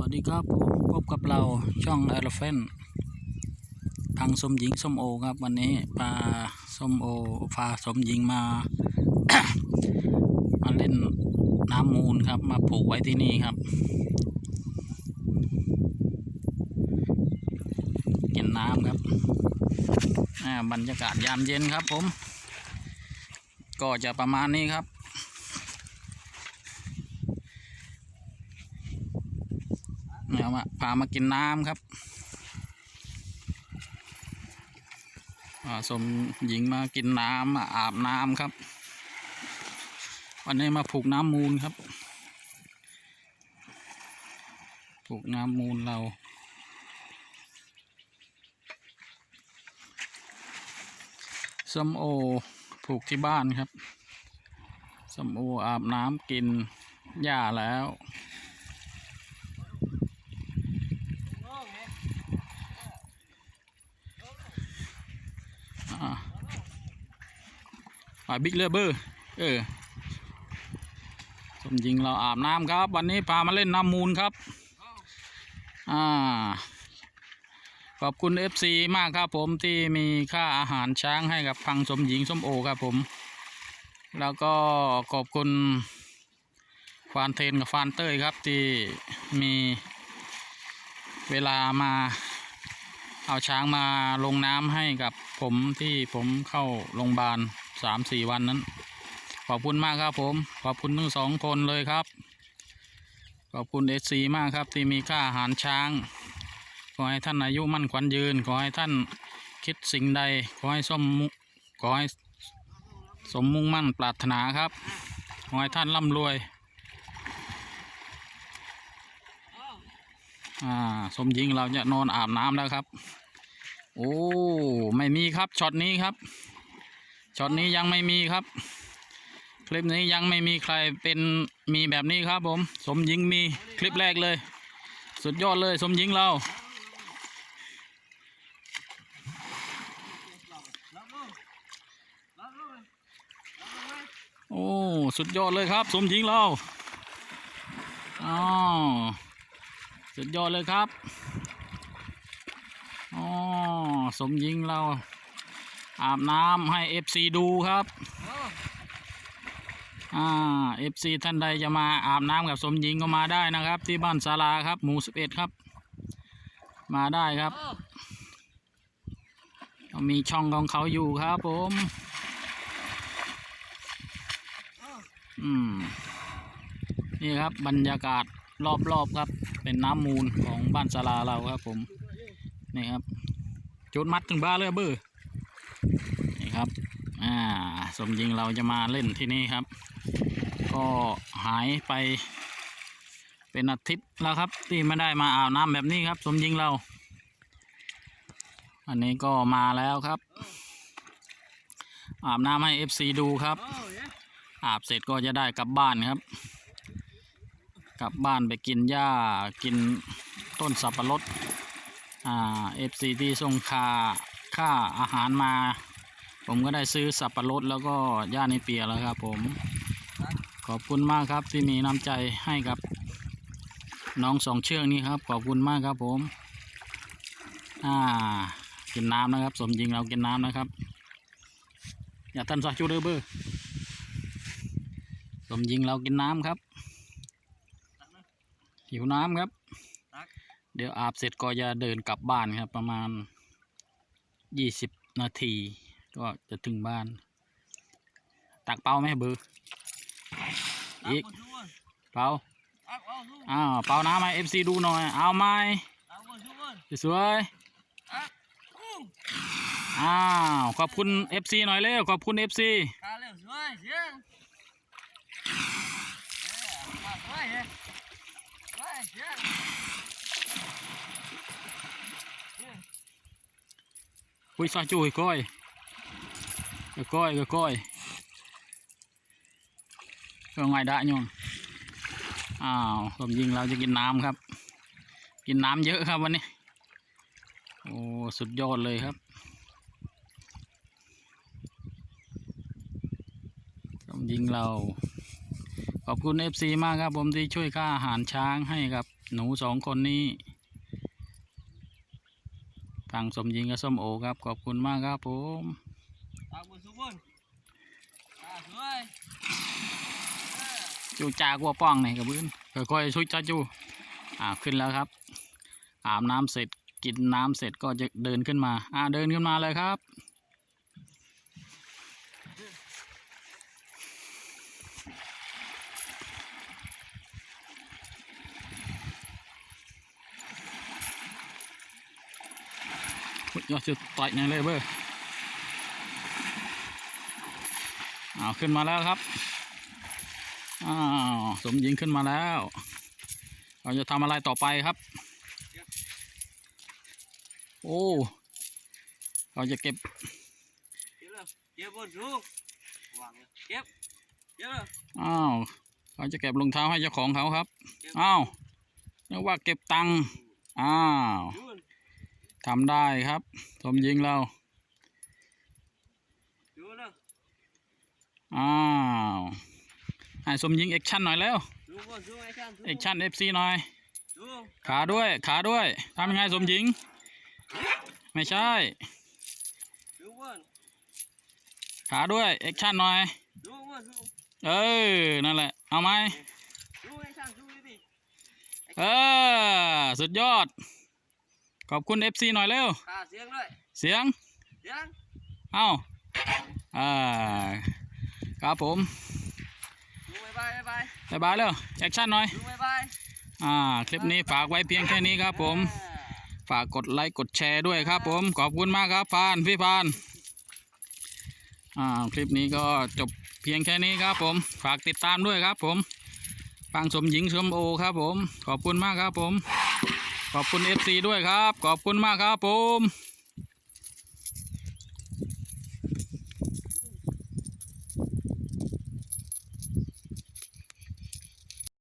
วัสดีครับผมพบกับเราช่อง e l e p h a n t ทางสมหญิงส้มโอครับ วันนี้พาส้มโอพาสมหญิงมา มาเล่นน้ำมูลครับ มาผูกไว้ที่นี่ครับ กินน้ำครับอ่าบรรยากาศยามเย็นครับผม ก็จะประมาณนี้ครับ เอา มาพามากินน้ำครับสมหญิงมากินน้ำมาอาบน้ำครับ วันนี้มาผูกน้ำมูลครับ ผูกน้ำมูลเราส้มโอผูกที่บ้านครับส้มโออาบน้ำกินหญ้าแล้ว่ายบิ๊กเลเบอร์ เออสมจริงเราอาบน้ำครับ วันนี้พามาเล่นน้ำมูลครับ อ่า ขอบคุณ FC มากครับผมที่มีค่าอาหารช้างให้กับพังสมหญิงส้มโอครับผม แล้วก็ขอบคุณฟานเทนกับฟานเต้ยครับที่มีเวลามาเอาช้างมาลงน้ำให้กับผมที่ผมเข้าโรงพยาบาล สามสี่วันนั้น ขอบคุณมากครับผม ขอบคุณทั้งสองคนเลยครับ ขอบคุณเอซีมากครับที่มีค่าอาหารช้าง ขอให้ท่านอายุมั่นขวัญยืน ขอให้ท่านคิดสิ่งใด ขอให้สมมุขอให้สมมุ่งมั่นปรารถนาครับ ขอให้ท่านร่ำรวยอ่าสมหญิงเราจะนอนอาบน้ำแล้วครับ โอ้ ไม่มีครับช็อตนี้ครับ ช็อตนี้ยังไม่มีครับ คลิปนี้ยังไม่มีใครเป็นมีแบบนี้ครับผม สมหญิงมีคลิปแรกเลย สุดยอดเลยสมหญิงเราโอ้สุดยอดเลยครับ สมหญิงเราอ๋อสุดยอดเลยครับอ๋อสมหญิงเรา อาบน้ำให้เอฟซีดูครับอ่าเอฟซีท่านใดจะมาอาบน้ำกับสมหญิงก็มาได้นะครับ ที่บ้านศาลาครับ หมู่สิบเอ็ดครับ มาได้ครับเขามีช่องของเขาอยู่ครับผมอืมนี่ครับบรรยากาศรอบๆครับ เป็นน้ำมูลของบ้านศาลาเราครับผม นี่ครับจุดมัดถึงบ้านเลยเบอร์ อ่าสมจริงเราจะมาเล่นที่นี่ครับ ก็หายไป เป็นอาทิตย์แล้วครับ ที่ไม่ได้มาอาบน้ำแบบนี้ครับ สมจริงเรา อันนี้ก็มาแล้วครับ อาบน้ำให้เอฟซีดูครับ อาบเสร็จก็จะได้กลับบ้านครับ กลับบ้านไปกินหญ้ากินต้นสับปะรดอ่าเอฟซีที่ส่งค่าค่าอาหารมา ผมก็ได้ซื้อสับปะรดแล้วก็หญ้าในเปียแล้วครับ ผม ขอบคุณมากครับที่มีน้ำใจให้กับ น้องสองเชือกนี้ครับ ขอบคุณมากครับ ผม อ่า กินน้ำนะครับ สมจริงเรากินน้ำนะครับ อย่าทันสักจูเดอร์เบอร์สมจริงเรากินน้ำครับ หิวน้ำครับ เดี๋ยวอาบเสร็จก็จะเดินกลับบ้านครับ ประมาณยี่สิบนาที ก็จะถึงบ้าน ตักเป้าไหมเบอร์อีกเป้าอ้าวเป้าน้ำให้เอฟซีดูหน่อย เอาไหมสวยอ้าวขอบคุณเอฟซีหน่อยเร็วขอบคุณเอฟซีคุยซาจุยก้อย ก็ก้อยก็ก้อยก็ไงได้ยงอ้าวผมยิงเราจะกินน้ำครับ กินน้ำเยอะครับวันนี้ โอ้สุดยอดเลยครับผมยิงเรา ขอบคุณเอฟซีมากครับผมที่ช่วยค่าอาหารช้างให้กับหนูสองคนนี้ฟังสมยิงกับส้มโอครับ ขอบคุณมากครับผม ตากบนสุบนตาสวย จูจากัวป้องนี่กับพื้นค่อยๆช่วยจ้าจูอ่าขึ้นแล้วครับ อาบน้ำเสร็จกินน้ำเสร็จก็จะเดินขึ้นมา อ่าเดินขึ้นมาเลยครับ ยอดจะต่อยยังเลยเบ้อเอาขึ้นมาแล้วครับ อ้าวสมหญิงขึ้นมาแล้ว เราจะทำอะไรต่อไปครับ โอ้เราจะเก็บเก็บบนสูงเก็บเก็บอ้าวเราจะเก็บรองเท้าให้เจ้าของเขาครับอ้าวนึกว่าเก็บตังค์อ้าวทำได้ครับสมหญิงเราอ้าว ให้สมหญิงแอคชั่นหน่อยแล้วดูบนสูงไอ้ชันแอคชั่นเอฟซีหน่อยดูขาด้วย ขาด้วยทำยังไงสมหญิง ไม่ใช่ดูบนขาด้วยแอคชั่นหน่อยดูบนสูงเออ นั่นแหละ เอาไหมดูไอ้ชันดูดิเออ สุดยอด ขอบคุณ FC หน่อยเร็วขาเสียงด้วย เสียง เสียง เอ้าอ่าครับผมดู บายบายบายบายบายเร็วแอคชั่นหน่อยดูบายบายอ่าคลิปนี้ฝากไว้เพียงแค่นี้ครับผม ฝากกดไลค์กดแชร์ด้วยครับผม ขอบคุณมากครับพานพี่พานอ่าคลิปนี้ก็จบเพียงแค่นี้ครับผม ฝากติดตามด้วยครับผมฟังสมหญิงสมโอครับผม ขอบคุณมากครับผม ขอบคุณ FC ด้วยครับ ขอบคุณมากครับผม